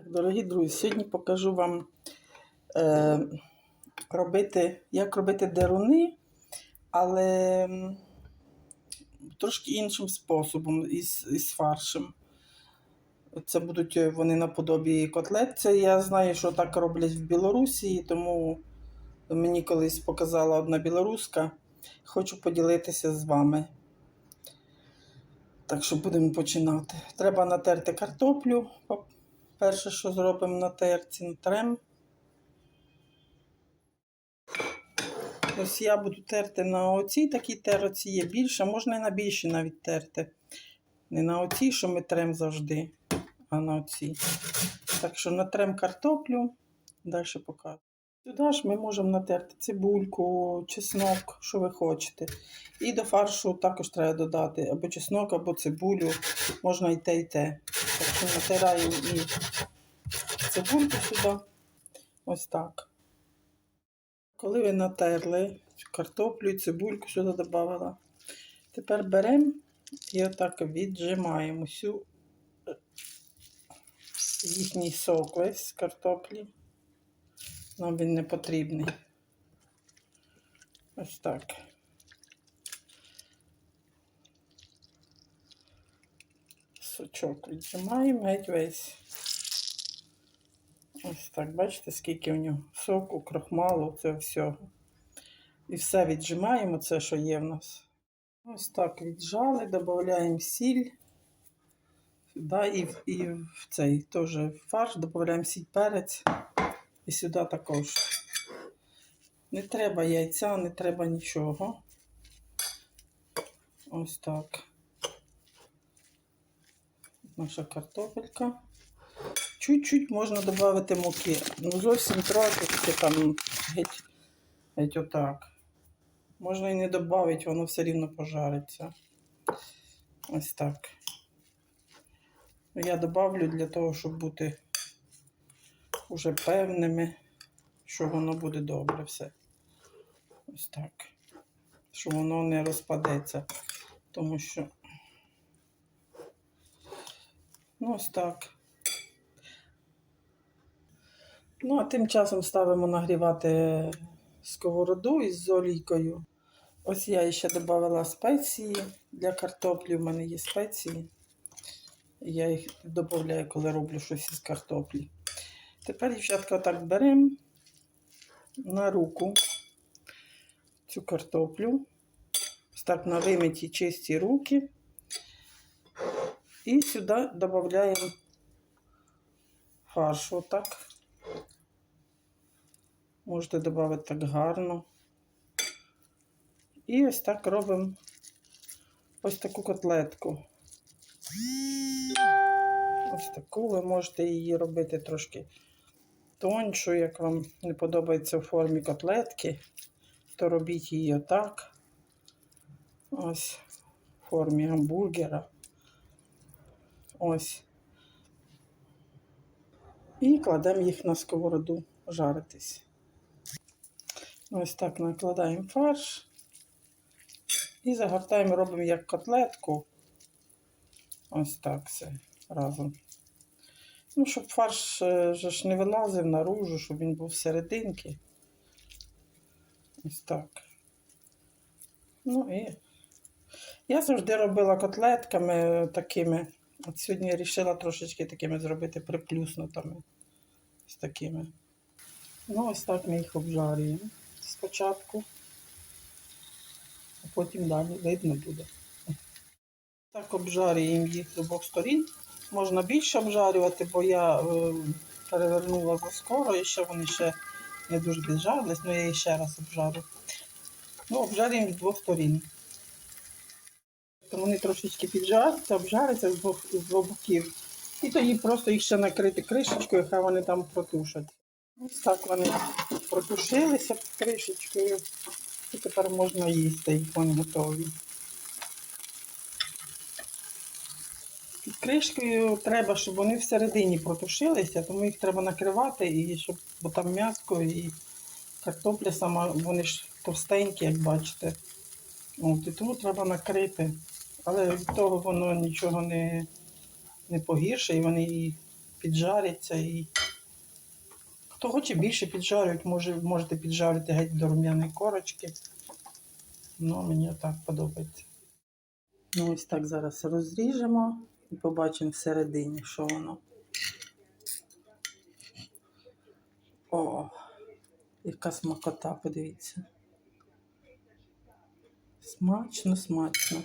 Так, дорогі друзі, сьогодні покажу вам е, робити, як робити деруни, але трошки іншим способом із, із фаршем. Це будуть е, вони наподобі котлет. Це я знаю, що так роблять в Білорусі, тому мені колись показала одна білоруска. Хочу поділитися з вами. Так що будемо починати. Треба натерти картоплю. Перше, що зробимо на терці, натрем. Ось я буду терти на оцій такій терці є більше, можна і на більші навіть терти. Не на оцій, що ми трем завжди, а на оцій. Так що натрем картоплю, далі покажу. Сюди ж ми можемо натерти цибульку, чеснок, що ви хочете. І до фаршу також треба додати або чеснок, або цибулю, можна і те, і те. Так натираємо і цибульку сюди. Ось так. Коли ви натерли картоплю і цибульку сюди додавала, тепер беремо і отак віджимаємо всю е, їхній сок весь з картоплі. Нам він не потрібний. Ось так. Сочок віджимаємо геть весь. Ось так, бачите, скільки в нього соку, крохмалу, цього всього. І все віджимаємо, це, що є в нас. Ось так віджали, додаємо сіль. Сюди і, і в цей теж фарш, додаємо сіль перець. І сюди також. Не треба яйця, не треба нічого. Ось так. Наша картопелька. Чуть-чуть можна додати муки. Ну, зовсім це там геть, геть отак. Можна і не додати, воно все рівно пожариться. Ось так. Я добавлю для того, щоб бути уже певними, що воно буде добре все. Ось так. Що воно не розпадеться. Тому що. Ну, ось так. Ну, а тим часом ставимо нагрівати сковороду із олійкою. Ось я ще додала спеції для картоплі. У мене є спеції. Я їх додаю, коли роблю щось із картоплі. Тепер, дівчатка, отак беремо на руку цю картоплю. Так на вимиті чисті руки. І сюди додаємо фарш. Отак. Можете додати так гарно. І ось так робимо ось таку котлетку. Ось таку ви можете її робити трошки тоншу, як вам не подобається в формі котлетки, то робіть її отак. Ось в формі гамбургера. Ось. І кладемо їх на сковороду жаритись. Ось так накладаємо фарш і загортаємо, робимо як котлетку. Ось так все разом. Ну, щоб фарш е, ж не вилазив наружу, щоб він був всерединки. Ось так. Ну і я завжди робила котлетками такими. От сьогодні я вирішила трошечки такими зробити приплюснутими. Ось такими. Ну, ось так ми їх обжарюємо спочатку, а потім далі видно буде. Так обжарюємо їх з обох сторін. Можна більше обжарювати, бо я е, перевернула заскоро і ще вони ще не дуже піджарились, але я їх ще раз обжарю. Ну, обжарюємо з двох сторін. Вони трошечки піджаряться, обжаряться з двох, з двох боків. І тоді просто їх ще накрити кришечкою, хай вони там протушать. Ось так вони протушилися кришечкою. І тепер можна їсти, їх вони готові. Кришкою треба, щоб вони всередині протушилися, тому їх треба накривати, і щоб, бо там м'яско і картопля сама, вони ж товстенькі, як бачите. От, і тому треба накрити. Але від того воно нічого не, не погірше, і вони і піджариться і. Хто хоче більше піджарювати, може, можете піджарити геть до рум'яної корочки. Ну, мені так подобається. Ну, ось так зараз розріжемо і побачимо всередині, що воно. О, яка смакота, подивіться. Смачно, смачно.